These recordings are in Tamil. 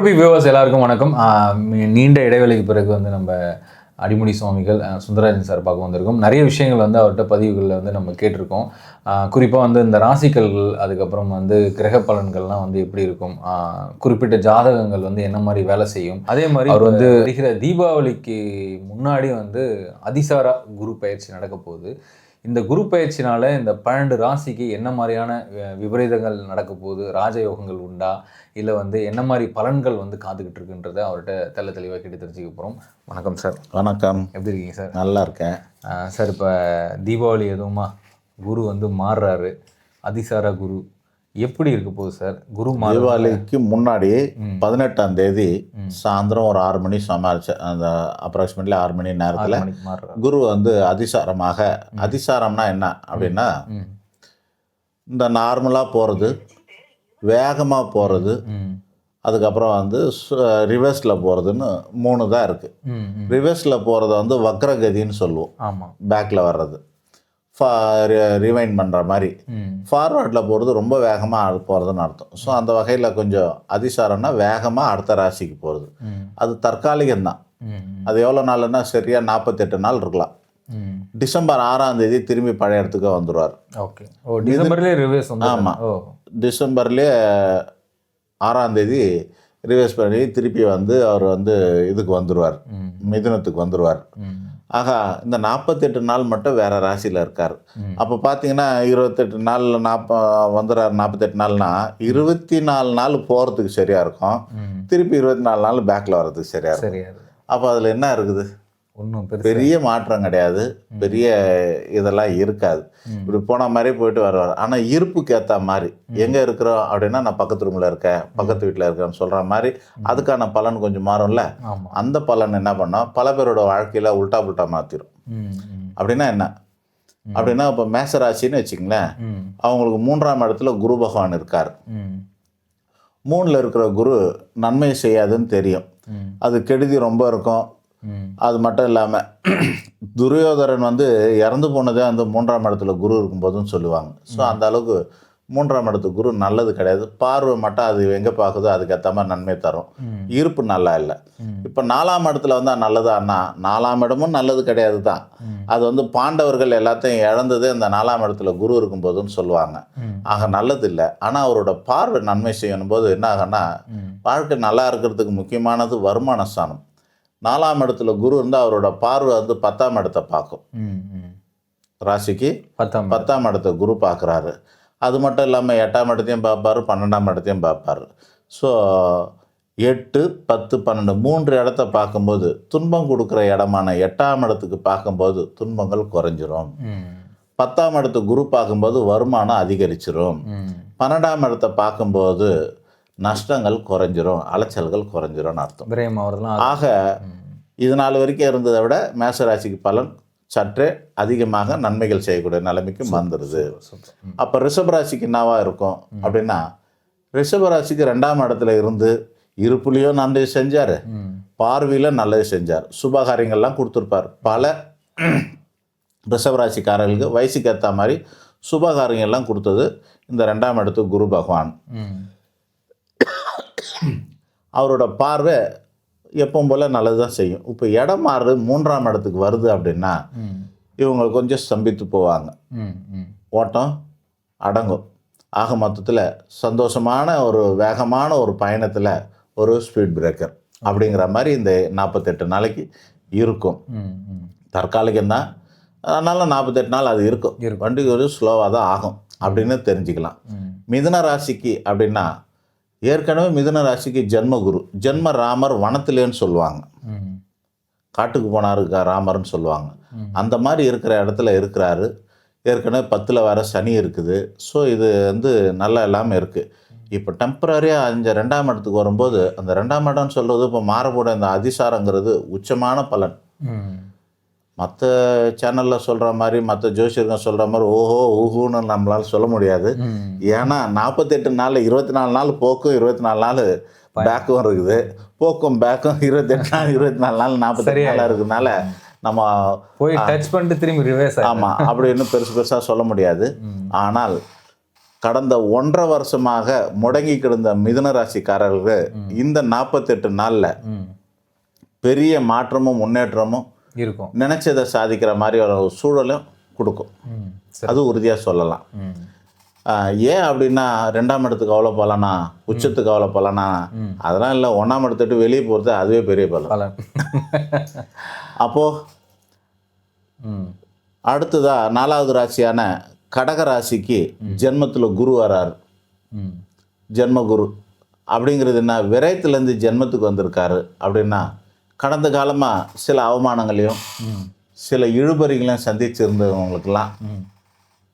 என்ட்ரோபி வியூவர்ஸ் எல்லாருக்கும் வணக்கம். நீண்ட இடைவெளிக்கு பிறகு வந்து நம்ம அடிமுடி சுவாமிகள் சுந்தரராஜன் சார் பார்க்க வந்திருக்கோம். நிறைய விஷயங்கள் வந்து அவர்கிட்ட பதிவுகளில் வந்து நம்ம கேட்டிருக்கோம். குறிப்பாக வந்து இந்த ராசிக்கல்கள் அதுக்கப்புறம் வந்து கிரக பலன்கள்லாம் வந்து எப்படி இருக்கும்? குறிப்பிட்ட ஜாதகங்கள் வந்து என்ன மாதிரி வேலை செய்யும்? அதே மாதிரி அவர் வந்து வருகிற தீபாவளிக்கு முன்னாடி வந்து அதிசாரா குரு பயிற்சி நடக்க போகுது. இந்த குரு பயிற்சினால இந்த பன்னெண்டு ராசிக்கு என்ன மாதிரியான விபரீதங்கள் நடக்க போகுது ராஜயோகங்கள் உண்டா? இல்லை வந்து என்ன மாதிரி பலன்கள் வந்து காத்துக்கிட்டு இருக்குன்றதை அவர்கிட்ட தெள்ள தெளிவாக கேட்டு தெரிஞ்சுக்க போகிறோம் வணக்கம் சார். வணக்கம். எப்படி இருக்கீங்க சார்? நல்லா இருக்கேன். சார் இப்போ தீபாவளி எதுவுமா? குரு வந்து மாறுறாரு. அதிசார குரு. எப்படி இருக்க போகுது சார்? குரு தீபாவளிக்கு முன்னாடி. பதினெட்டாம் தேதி. சாயந்தரம் ஒரு ஆறு மணி சமாளிச்ச அந்த அப்ராக்சிமேட்லி ஆறு மணி நேரத்தில் குரு வந்து அதிசாரமாக அதிசாரம்னா என்ன அப்படின்னா இந்த நார்மலாக போகிறது வேகமாக போகிறது அதுக்கப்புறம் வந்து ரிவர்ஸில் போகிறதுன்னு மூணு தான் இருக்குது ரிவர்ஸில் போகிறத வந்து வக்ரகதின்னு சொல்லுவோம். பேக்கில் வர்றது. ரிவைண்ட் பண்ணுற மாதிரி. ஃபார்வர்டில் போகிறது ரொம்ப வேகமாக போகிறதுன்னு அர்த்தம். ஸோ அந்த வகையில் கொஞ்சம் அதிசாரம்னா வேகமாக அடுத்த ராசிக்கு போகிறது அது தற்காலிகம்தான். அது எவ்வளோ நாள்னா சரியாக நாற்பத்தெட்டு நாள் இருக்கலாம். டிசம்பர் ஆறாம் தேதி திரும்பி பழைய இடத்துக்கு வந்துடுவார் ஓகே. ஓ டிசம்பர்லேயே ரிவ்யூஸ் வந்து ஆமா. ஓ. டிசம்பர்லேயே ஆறாம் தேதி ரிவர்ஸ் பண்ணி திருப்பி வந்து அவர் வந்து இதுக்கு வந்துடுவார் மிதுனத்துக்கு வந்துடுவார் ஆகா இந்த நாற்பத்தெட்டு நாள் மட்டும் வேற ராசியில் இருக்கார். அப்போ பார்த்தீங்கன்னா இருபத்தெட்டு நாளில் நாற்ப வந்துடுறார் நாற்பத்தெட்டு நாள்னா இருபத்தி நாலு நாள் போகிறதுக்கு சரியாக இருக்கும். திருப்பி இருபத்தி நாலு நாள் பேக்கில் வர்றதுக்கு சரியாக இருக்கும். அப்போ அதில் என்ன இருக்குது? ஒன்றும் பெரிய மாற்றம் கிடையாது. பெரிய இதெல்லாம் இருக்காது. இப்படி போன மாதிரி போயிட்டு வருவார் ஆனால் இருப்புக்கு ஏற்ற மாதிரி. எங்கே இருக்கிறோம் அப்படின்னா நான் பக்கத்து ரூமில் இருக்கேன் பக்கத்து வீட்டில் இருக்கேன்னு சொல்கிற மாதிரி அதுக்கான பலன் கொஞ்சம் மாறும்ல. அந்த பலன் என்ன பண்ணோம் பல பேரோட வாழ்க்கையில் உல்டா புல்ட்டா மாற்றிடும் அப்படின்னா என்ன? அப்படின்னா இப்போ மேசராசின்னு வச்சுங்களேன் அவங்களுக்கு மூன்றாம் இடத்துல குரு பகவான் இருக்கார். மூணில் இருக்கிற குரு நன்மை செய்யாதுன்னு தெரியும். அது கெடுதி ரொம்ப இருக்கும். அது மட்டும் இல்லாமல் துரியோதரன் வந்து இறந்து போனதே அந்த மூன்றாம் இடத்துல குரு இருக்கும்போதுன்னு சொல்லுவாங்க. ஸோ அந்த அளவுக்கு மூன்றாம் இடத்து குரு நல்லது கிடையாது. பார்வை மட்டும் அது எங்கே பார்க்குதோ அதுக்கேற்ற மாதிரி நன்மை தரும். இருப்பு நல்லா இல்லை. இப்போ நாலாம் இடத்துல வந்தால் நல்லதான்னா நாலாம் இடமும் நல்லது கிடையாது தான். அது வந்து பாண்டவர்கள் எல்லாத்தையும் இழந்ததே அந்த நாலாம் இடத்துல குரு இருக்கும்போதுன்னு சொல்லுவாங்க. ஆக நல்லது இல்லை. ஆனால் அவரோட பார்வை நன்மை செய்யணும் போது என்ன ஆகும்னா ம். வாழ்க்கை நல்லா இருக்கிறதுக்கு முக்கியமானது வருமான ஸ்தானம். நாலாம் இடத்துல குரு இருந்தால் அவரோட பார்வை வந்து பத்தாம் இடத்தை பார்க்கும். ராசிக்கு பத்தாம் பத் பத்தாம் இடத்தை குரு பார்க்குறாரு அது மட்டும் இல்லாமல் எட்டாம் இடத்தையும் பார்ப்பாரு பன்னெண்டாம் இடத்தையும் பார்ப்பாரு ஸோ எட்டு பத்து பன்னெண்டு மூன்று இடத்த பார்க்கும்போது துன்பம் கொடுக்குற இடமான எட்டாம் இடத்துக்கு பார்க்கும்போது துன்பங்கள் குறைஞ்சிரும். பத்தாம் இடத்து குரு பார்க்கும்போது வருமானம் அதிகரிச்சிரும். பன்னெண்டாம் இடத்தை பார்க்கும்போது நஷ்டங்கள் குறைஞ்சிரும் அலைச்சல்கள் குறைஞ்சிரும்னு அர்த்தம். விரயம் ஆகிறதுலாம் ஆக இது நாள் வரைக்கும் இருந்ததை விட மேசராசிக்கு பலன் சற்றே அதிகமாக நன்மைகள் செய்யக்கூடிய நிலைமைக்கு வந்துடுது. அப்போ ரிஷபராசிக்கு என்னவா இருக்கும் அப்படின்னா ரிஷபராசிக்கு ரெண்டாம் இடத்துல இருந்து இருப்புலையும் நல்லது செஞ்சார். பார்வையில் நல்லது செஞ்சார். சுபகாரியங்கள்லாம் கொடுத்துருப்பார். பல ரிஷபராசிக்காரர்களுக்கு வயசுக்கு ஏற்ற மாதிரி சுபகாரியங்கள்லாம் கொடுத்தது இந்த ரெண்டாம் இடத்து குரு பகவான். அவரோட பார்வை எப்பவும் போல் நல்லது தான் செய்யும் இப்போ இடம் மாறு மூன்றாம் இடத்துக்கு வருது அப்படின்னா. இவங்க கொஞ்சம் ஸ்தம்பித்து போவாங்க. ஓட்டம் அடங்கும் ஆக மொத்தத்தில் சந்தோஷமான ஒரு வேகமான ஒரு பயணத்தில் ஒரு ஸ்பீட் பிரேக்கர் அப்படிங்கிற மாதிரி இந்த நாற்பத்தெட்டு நாளைக்கு இருக்கும். தற்காலிகம்தான் அதனால நாற்பத்தெட்டு நாள் அது இருக்கும். வண்டி ஒரு ஸ்லோவாக தான் ஆகும் அப்படின்னு தெரிஞ்சுக்கலாம். மிதுன ராசிக்கு அப்படின்னா ஏற்கனவே மிதுன ராசிக்கு ஜென்மகுரு ஜென்ம ராமர் வனத்திலேன்னு சொல்லுவாங்க. காட்டுக்கு போனாரு ராமர்னு சொல்லுவாங்க. அந்த மாதிரி இருக்கிற இடத்துல இருக்கிறாரு. ஏற்கனவே பத்தில் வர சனி இருக்குது. ஸோ இது வந்து நல்லா எல்லாமே இருக்குது இப்போ டெம்பரரியாக அந்த ரெண்டாம் இடத்துக்கு வரும்போது அந்த ரெண்டாம் இடம்னு சொல்கிறது இப்போ மாறக்கூடிய அந்த அதிசாரங்கிறது உச்சமான பலன். மற்ற சேனலில் சொல்கிற மாதிரி மற்ற ஜோசியருங்க சொல்கிற மாதிரி ஓஹோ ஊஹூன்னு நம்மளால சொல்ல முடியாது. ஏன்னா நாற்பத்தெட்டு நாள் இருபத்தி நாலு நாள் போக்கும் இருபத்தி நாலு நாள் பேக்கும் இருக்குது. போக்கும் பேக்கும் இருபத்தெட்டு நாள் இருபத்தி நாலு நாள் நாற்பத்தெட்டு நாளாக இருக்கிறதுனால நம்ம போய் டச் பண்ணிட்டு திரும்பி ரிவேஸ் ஆமாம் அப்படின்னு பெருசு பெருசாக சொல்ல முடியாது. ஆனால் கடந்த ஒன்றரை வருஷமாக முடங்கி கிடந்த மிதுன ராசிக்காரர்கள் இந்த நாற்பத்தெட்டு நாளில் பெரிய மாற்றமும் முன்னேற்றமும் இருக்கும். நினைச்சதை சாதிக்கிற மாதிரி ஒரு சூழலும் கொடுக்கும். அது உறுதியாக சொல்லலாம். ஏன் அப்படின்னா ரெண்டாம் இடத்துக்கு அவ்வளோ பலனா உச்சத்துக்கு அவ்வளோ பலனா அதெல்லாம் இல்லை ஒன்றாம் இடத்துட்டு வெளியே போகிறது அதுவே பெரிய பலன். அப்போது ம். அடுத்ததா நாலாவது ராசியான கடக ராசிக்கு ஜென்மத்தில் குரு வராரு. ஜென்ம குரு. அப்படிங்கிறது என்ன? விரயத்துலேருந்து ஜென்மத்துக்கு வந்திருக்காரு அப்படின்னா கடந்த காலமாக சில அவமானங்களையும் சில இழுபறிகளையும் சந்திச்சிருந்தவங்களுக்கெல்லாம்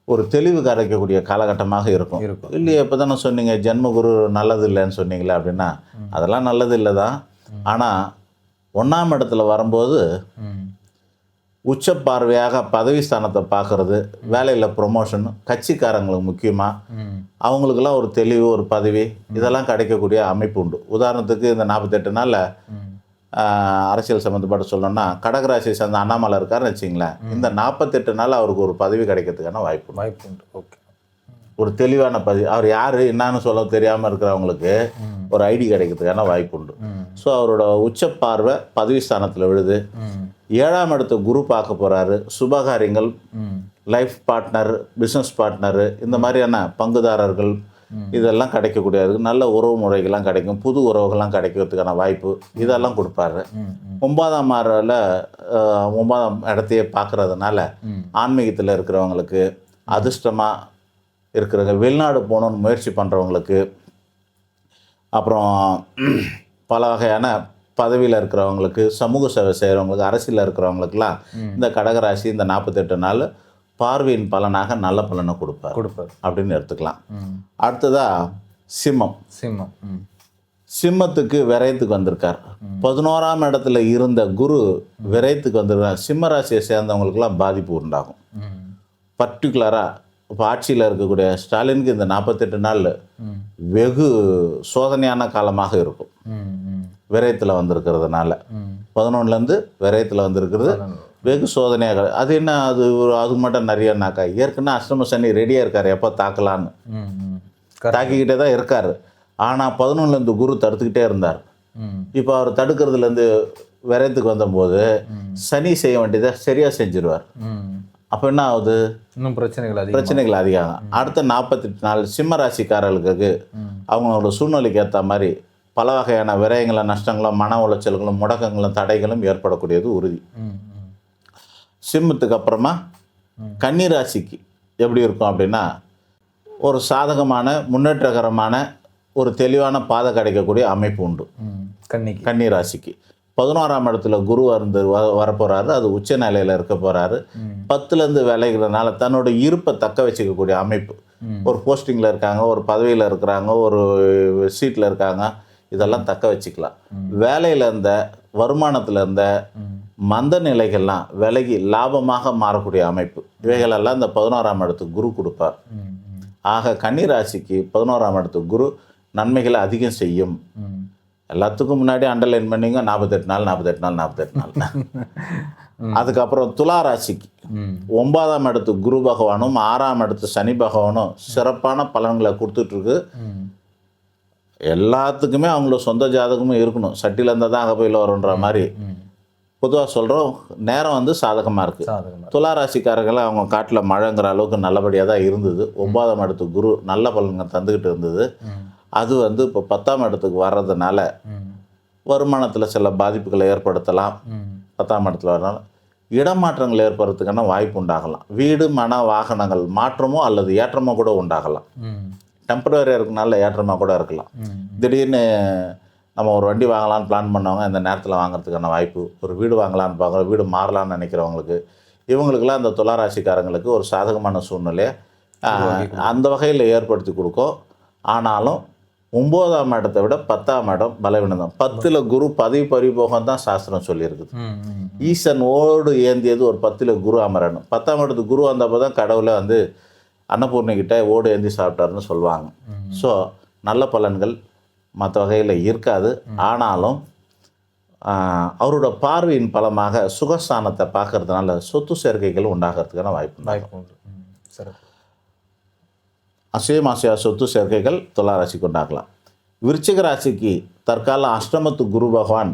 ஒரு தெளிவு கரைக்கக்கூடிய காலகட்டமாக இருக்கும். இருக்கும். இல்லையே இப்போ தானே சொன்னீங்க ஜென்மகுரு நல்லது இல்லைன்னு சொன்னீங்களே அப்படின்னா அதெல்லாம் நல்லது இல்லை தான் ஆனால் ஒன்றாம் இடத்துல வரும்போது உச்ச பார்வையாக பதவி ஸ்தானத்தை பார்க்கறது வேலையில் ப்ரொமோஷன் கட்சிக்காரங்களுக்கு முக்கியமாக அவங்களுக்கெல்லாம் ஒரு தெளிவு ஒரு பதவி இதெல்லாம் கிடைக்கக்கூடிய அமைப்பு உண்டு. உதாரணத்துக்கு இந்த நாற்பத்தெட்டு நாளில் அரசியல் சம்மந்தப்பட்ட சொல்லணும்னா கடகராசியை சேர்ந்த அண்ணாமலை இருக்காருன்னு வச்சிங்களேன் இந்த நாற்பத்தெட்டு நாள் அவருக்கு ஒரு பதவி கிடைக்கிறதுக்கான வாய்ப்பு. வாய்ப்பு உண்டு. ஓகே. ஒரு தெளிவான பதவி. அவர் யார் என்னன்னு சொல்ல தெரியாமல் இருக்கிறவங்களுக்கு ஒரு ஐடி கிடைக்கிறதுக்கான வாய்ப்பு உண்டு. ஸோ அவரோட உச்ச பார்வை பதவி ஸ்தானத்தில் விழுது ஏழாம் இடத்த குரு பார்க்க போகிறாரு சுபகாரியங்கள் லைஃப் பார்ட்னர் பிஸ்னஸ் பார்ட்னரு இந்த மாதிரியான பங்குதாரர்கள் இதெல்லாம் கிடைக்கக்கூடியது. நல்ல உறவு முறைகள்லாம் கிடைக்கும். புது உறவுகள்லாம் கிடைக்கிறதுக்கான வாய்ப்பு இதெல்லாம் கொடுப்பாரு. ஒன்பதாம் ஆறில் ஒன்பதாம் இடத்தையே பார்க்கறதுனால. ஆன்மீகத்தில் இருக்கிறவங்களுக்கு அதிர்ஷ்டமாக இருக்கிறவங்க வெளிநாடு போகணுன்னு முயற்சி பண்ணுறவங்களுக்கு அப்புறம் பல வகையான பதவியில் இருக்கிறவங்களுக்கு சமூக சேவை செய்கிறவங்களுக்கு அரசியலில் இருக்கிறவங்களுக்குலாம் இந்த கடகராசி இந்த நாற்பத்தெட்டு நாள் பார்வையின் பலனாக நல்ல பலனை கொடுப்பார். கொடுப்பார். அப்படின்னு எடுத்துக்கலாம். அடுத்ததாக சிம்மம். சிம்மம். சிம்மத்துக்கு விரயத்துக்கு வந்திருக்கார். பதினோராம் இடத்துல இருந்த குரு விரயத்துக்கு வந்திருக்கார் சிம்ம ராசியை சேர்ந்தவங்களுக்குலாம் பாதிப்பு உண்டாகும். பர்டிகுலராக இப்போ ஆட்சியில் இருக்கக்கூடிய ஸ்டாலினுக்கு இந்த நாற்பத்தெட்டு நாள் வெகு சோதனையான காலமாக இருக்கும். விரயத்தில் வந்திருக்கிறதுனால. ம். பதினொன்றுலேருந்து விரயத்தில் வந்திருக்கிறது. வெகு சோதனையாக அது என்ன அது ஒரு அது மட்டும் நிறையனாக்கா ஏற்கனவே அஷ்டம சனி ரெடியாக இருக்கார். எப்போ தாக்கலான்னு. தாக்கிக்கிட்டே தான் இருக்கார். ஆனால் பதினொன்றுலேருந்து குரு தடுத்துக்கிட்டே இருந்தார். இப்போ அவர் தடுக்கிறதுலேருந்து விரயத்துக்கு வந்தபோது சனி செய்ய வேண்டியதை சரியாக செஞ்சிருவார். அப்போ என்ன ஆகுது? இன்னும் பிரச்சனைகள் அதிகம் பிரச்சனைகள் அதிகம். அடுத்த நாற்பத்தெட்டு நாள் சிம்ம ராசிக்காரர்களுக்கு அவங்களோட சூழ்நிலைக்கு ஏற்ற மாதிரி பல வகையான விரயங்களும் நஷ்டங்களும் மன உளைச்சல்களும் முடக்கங்களும் தடைகளும் ஏற்படக்கூடியது உறுதி. சிம்மத்துக்கு அப்புறமா கன்னி ராசிக்கு எப்படி இருக்கும் அப்படின்னா ஒரு சாதகமான முன்னேற்றகரமான ஒரு தெளிவான பாதை கிடைக்கக்கூடிய அமைப்பு உண்டு. கன்னி ராசிக்கு பதினோராம் இடத்துல குரு வந்து வ- வரப்போறாரு. அது உச்ச நிலையில் இருக்க போறாரு. ம். பத்துலேருந்து விளைகிறதுனால தன்னோட இருப்பை தக்க வச்சுக்கக்கூடிய அமைப்பு. ஒரு போஸ்டிங்கில் இருக்காங்க ஒரு பதவியில் இருக்கிறாங்க ஒரு சீட்டில் இருக்காங்க. இதெல்லாம் தக்க வச்சுக்கலாம். வேலையில் இருந்த வருமானத்தில் இருந்த மந்த நிலைகள்லாம் விலகி லாபமாக மாறக்கூடிய அமைப்பு. இவைகளெல்லாம் இந்த பதினோராம் இடத்துக்கு குரு கொடுப்பார். ஆக கன்னி ராசிக்கு பதினோராம் இடத்துக்கு குரு நன்மைகளை அதிகம் செய்யும். எல்லாத்துக்கும் முன்னாடி அண்டர்லைன் பண்ணிங்க நாற்பத்தெட்டு நாள் நாற்பத்தெட்டு நாள் நாற்பத்தெட்டு நாள். அதுக்கப்புறம் துலா ராசிக்கு ஒன்பதாம் இடத்து குரு பகவானும் ஆறாம் இடத்து சனி பகவானும் சிறப்பான பலன்களை கொடுத்துட்ருக்கு. எல்லாத்துக்குமே அவங்களோட சொந்த ஜாதகமும் இருக்கணும். சட்டியில் இருந்தால் தான் அங்கே போய் வரும்ன்ற மாதிரி. பொதுவாக சொல்கிறோம் நேரம் வந்து சாதகமாக இருக்குது துலா ராசிக்காரர்கள் அவங்க காட்டில் மழைங்கிற அளவுக்கு நல்லபடியாக தான் இருந்தது. ஒன்பதாம் இடத்து குரு நல்ல பலன்கள் தந்துக்கிட்டு இருந்தது. அது வந்து இப்போ பத்தாம் இடத்துக்கு வர்றதுனால வருமானத்தில் சில பாதிப்புகளை ஏற்படுத்தலாம். பத்தாம் இடத்துல வரனால இடமாற்றங்கள் ஏற்படுறதுக்கான வாய்ப்பு உண்டாகலாம். வீடு மன வாகனங்கள் மாற்றமோ அல்லது ஏற்றமோ கூட உண்டாகலாம். டெம்பரரியாக இருக்கனால ஏற்றமாக கூட இருக்கலாம். திடீர்னு நம்ம ஒரு வண்டி வாங்கலாம்னு பிளான் பண்ணவங்க இந்த நேரத்தில் வாங்குறதுக்கான வாய்ப்பு ஒரு வீடு வாங்கலாம்னு பார்க்குறோம் வீடு மாறலாம்னு நினைக்கிறவங்களுக்கு இவங்களுக்கெல்லாம் அந்த துளாராசிக்காரங்களுக்கு ஒரு சாதகமான சூழ்நிலையை அந்த வகையில் ஏற்படுத்தி கொடுக்கும். ஆனாலும் ஒம்போதாம் இடத்தை விட பத்தாம் இடம் பலவீனம் பத்தில் குரு பதவி பரிபோகம் தான் சாஸ்திரம் சொல்லியிருக்குது. ஈசன் ஓடு ஏந்தியது ஒரு பத்தில் குரு அமரணும் பத்தாம் இடத்துக்கு குரு வந்தப்போ தான் கடவுளை வந்து அன்னபூர்ணிக்கிட்ட ஓடு ஏந்தி சாப்பிட்டாருன்னு சொல்லுவாங்க. ஸோ நல்ல பலன்கள் மற்ற வகையில் இருக்காது. ஆனாலும் அவரோட பார்வையின் பலமாக சுகஸ்தானத்தை பார்க்கறதுனால சொத்து சேர்க்கைகள் உண்டாகிறதுக்கான வாய்ப்பு. வாய்ப்பு உண்டு. சொத்து சேர்க்கைகள் துலா ராசிக்கு உண்டாகலாம். விருச்சிக ராசிக்கு தற்கால அஷ்டமத்து குரு பகவான்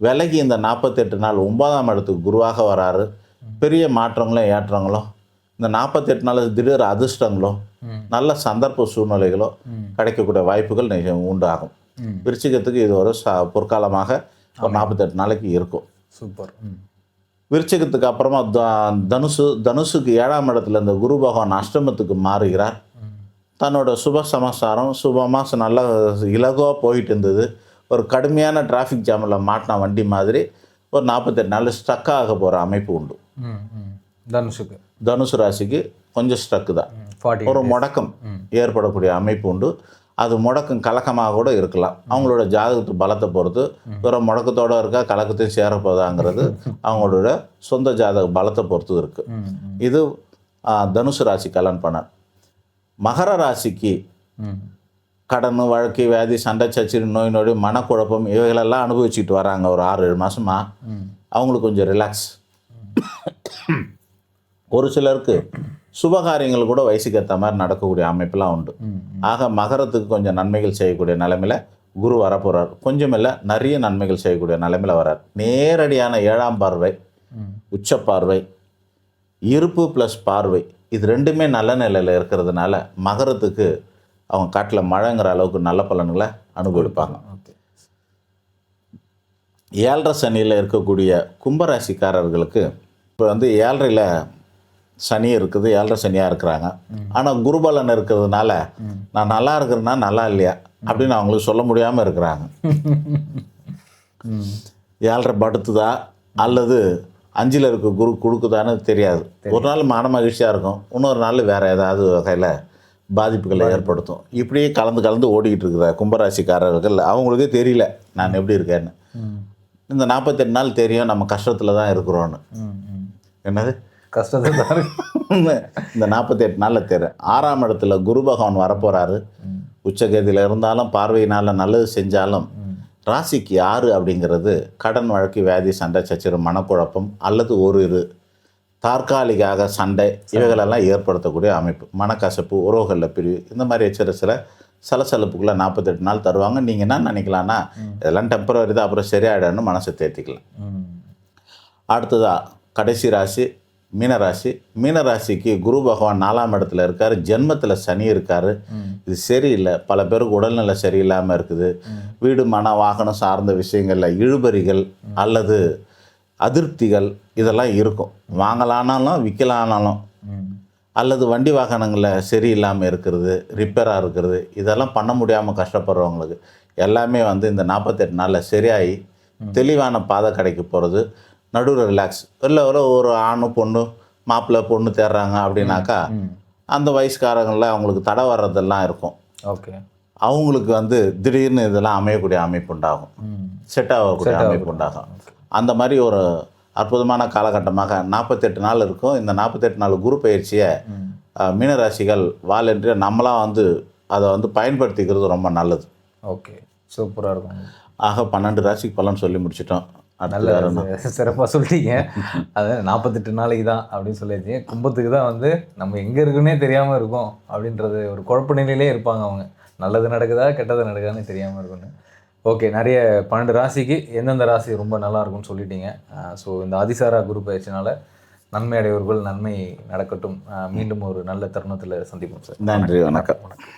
விலகி இந்த நாற்பத்தெட்டு நாள் ஒன்பதாம் இடத்துக்கு குருவாக வராரு. பெரிய மாற்றங்களும் ஏற்றங்களும் இந்த நாற்பத்தெட்டு நாள் திடீர் அதிர்ஷ்டங்களோ. நல்ல சந்தர்ப்ப சூழ்நிலைகளோ. கிடைக்கக்கூடிய வாய்ப்புகள் உண்டாகும். விருச்சிகத்துக்கு இது ஒரு ச பொற்காலமாக ஒரு நாற்பத்தெட்டு நாளைக்கு இருக்கும். சூப்பர். விருச்சிகத்துக்கு அப்புறமா தனுசு தனுசுக்கு ஏழாம் இடத்துல இந்த குரு பகவான் அஷ்டமத்துக்கு மாறுகிறார். தன்னோட சுப சமாசாரம் சுபமாக நல்லா இலகுவாக போயிட்டு இருந்தது. ஒரு கடுமையான டிராஃபிக் ஜாமில் மாட்டின வண்டி மாதிரி ஒரு நாற்பத்தெட்டு நாள் ஸ்டக் ஆக போகிற அமைப்பு உண்டு. தனுஷுக்கு தனுசு ராசிக்கு கொஞ்சம் ஸ்டக்கு தான். ஒரு முடக்கம். ஏற்படக்கூடிய அமைப்பு உண்டு. அது முடக்கம் கலக்கமாக கூட இருக்கலாம். அவங்களோட ஜாதகத்து பலத்தை பொறுத்து வெறும் முடக்கத்தோட இருக்கா கலக்கத்தையும் சேரப்போதாங்கிறது அவங்களோட சொந்த ஜாதக பலத்தை பொறுத்து இருக்கு. ம் ம். இது தனுசு ராசி கலன் பண்ணார். மகர ராசிக்கு கடன் வழக்கு வியாதி சண்டை சச்சரி நோய் நொடி மனக்குழப்பம் இவைகளெல்லாம் அனுபவிச்சுட்டு வராங்க. ஒரு ஆறு ஏழு மாசமா ம். அவங்களுக்கு கொஞ்சம் ரிலாக்ஸ் ஒரு சிலருக்கு சுபகாரியங்கள் கூட வயசுக்கு ஏற்ற மாதிரி நடக்கக்கூடிய அமைப்பெல்லாம் உண்டு. ஆக மகரத்துக்கு கொஞ்சம் நன்மைகள் செய்யக்கூடிய நிலைமையில குரு வரப்போறார். கொஞ்சம் இல்லை நிறைய நன்மைகள் செய்யக்கூடிய நிலைமையில வரார். நேரடியான ஏழாம் பார்வை உச்ச பார்வை இருப்பு ப்ளஸ் பார்வை இது ரெண்டுமே நல்ல நிலையில் இருக்கிறதுனால மகரத்துக்கு அவங்க காட்டில் மழைங்கிற அளவுக்கு நல்ல பலன்களை அனுபவிப்பாங்க. ஏழரை சனியில் இருக்கக்கூடிய கும்பராசிக்காரர்களுக்கு இப்போ வந்து ஏழரையில் சனி இருக்குது ஏழரை சனியாக இருக்கிறாங்க. ஆனால் குருபலன் இருக்கிறதுனால நான் நல்லா இருக்கிறேன்னா நல்லா இல்லையா அப்படின்னு அவங்களுக்கு சொல்ல முடியாமல் இருக்கிறாங்க. ஏழரை படுத்துதா அல்லது அஞ்சில் இருக்க குரு கொடுக்குதான்னு தெரியாது. ஒரு நாள் மன மகிழ்ச்சியாக இருக்கும். இன்னொரு நாள் வேறு ஏதாவது வகையில் பாதிப்புகளை ஏற்படுத்தும். இப்படியே கலந்து கலந்து ஓடிக்கிட்டு இருக்கிற கும்பராசிக்காரர்கள். அவங்களுக்கே தெரியல நான் எப்படி இருக்கேன்னு. இந்த நாற்பத்தெட்டு நாள் தெரியும் நம்ம கஷ்டத்தில் தான் இருக்கிறோன்னு என்னது? கஷ்டத்தை தான் இந்த நாற்பத்தெட்டு நாளில் தெரியும் ஆறாம் இடத்துல குரு பகவான் வரப்போகிறாரு உச்சகதியில் இருந்தாலும் பார்வையினால் நல்லது செஞ்சாலும் ராசிக்கு ஆறு அப்படிங்கிறது கடன் வழக்கு வியாதி சண்டை சச்சரவு மனக்குழப்பம் அல்லது ஒரு இரு தற்காலிகாக சண்டை இவைகளெல்லாம் ஏற்படுத்தக்கூடிய அமைப்பு. மனக்கசப்பு உறவுகளில் பிரிவு இந்த மாதிரி சில சில சலசலப்புக்குள்ளே நாற்பத்தெட்டு நாள் தருவாங்க. நீங்கள் என்ன நினைக்கலாம்னா இதெல்லாம் டெம்பரவரி தான் அப்புறம் சரியாயிடும்னு மனசை தேர்த்திக்கலாம் ம். அடுத்ததா கடைசி ராசி மீனராசி. மீனராசிக்கு குரு பகவான் நாலாம் இடத்துல இருக்கார். ஜென்மத்தில் சனி இருக்கார். இது சரியில்லை. பல பேருக்கு உடல்நிலை சரியில்லாமல் இருக்குது. வீடு மன வாகனம் சார்ந்த விஷயங்களில் இழுபறிகள் அல்லது அதிருப்திகள் இதெல்லாம் இருக்கும். வாங்கலானாலும் விற்கலானாலும் அல்லது வண்டி வாகனங்களில் சரியில்லாமல் இருக்கிறது ரிப்பேராக இருக்கிறது இதெல்லாம் பண்ண முடியாமல் கஷ்டப்படுறவங்களுக்கு எல்லாமே வந்து இந்த நாற்பத்தெட்டு நாளில் சரியாகி தெளிவான பாதை கடைக்கு போகிறது நடுவில் ரிலாக்ஸ் இல்லை ஒரு ஒரு ஆணு பொண்ணு மாப்பிள்ளை பொண்ணு தேடுறாங்க அப்படின்னாக்கா அந்த வயசுக்காரங்களில் அவங்களுக்கு தடை வர்றதெல்லாம் இருக்கும். ஓகே. அவங்களுக்கு வந்து திடீர்னு இதெல்லாம் அமையக்கூடிய அமைப்பு உண்டாகும். செட் ஆகக்கூடிய அமைப்பு உண்டாகும். அந்த மாதிரி ஒரு அற்புதமான காலகட்டமாக நாற்பத்தெட்டு நாள் இருக்கும். இந்த நாற்பத்தெட்டு நாள் குரு பயிற்சியை மீனராசிகள் வாலென்று நம்மளாம் வந்து அதை வந்து பயன்படுத்திக்கிறது ரொம்ப நல்லது. ஓகே. சூப்பராக இருக்கும். ஆக பன்னெண்டு ராசிக்கு பலன் சொல்லி முடிச்சிட்டோம். நல்ல? சிறப்பாக சொல்லிட்டீங்க அது நாற்பத்தெட்டு நாளைக்கு தான் அப்படின்னு சொல்லியிருக்கீங்க கும்பத்துக்கு தான் வந்து நம்ம எங்கே இருக்குன்னே தெரியாமல் இருக்கோம் அப்படின்றது ஒரு குழப்ப நிலையிலே இருப்பாங்க அவங்க. நல்லது நடக்குதா கெட்டது நடக்குதான்னு தெரியாமல் இருக்கும்னு. ஓகே நிறைய பன்னெண்டு ராசிக்கு எந்தெந்த ராசி ரொம்ப நல்லா இருக்கும்னு சொல்லிட்டீங்க. ஸோ இந்த அதிசாரா குரு பயிற்சினால நன்மை அடைவர்கள் நன்மை நடக்கட்டும். மீண்டும் ஒரு நல்ல தருணத்தில் சந்திப்போம் சார். நன்றி வணக்கம். வணக்கம்.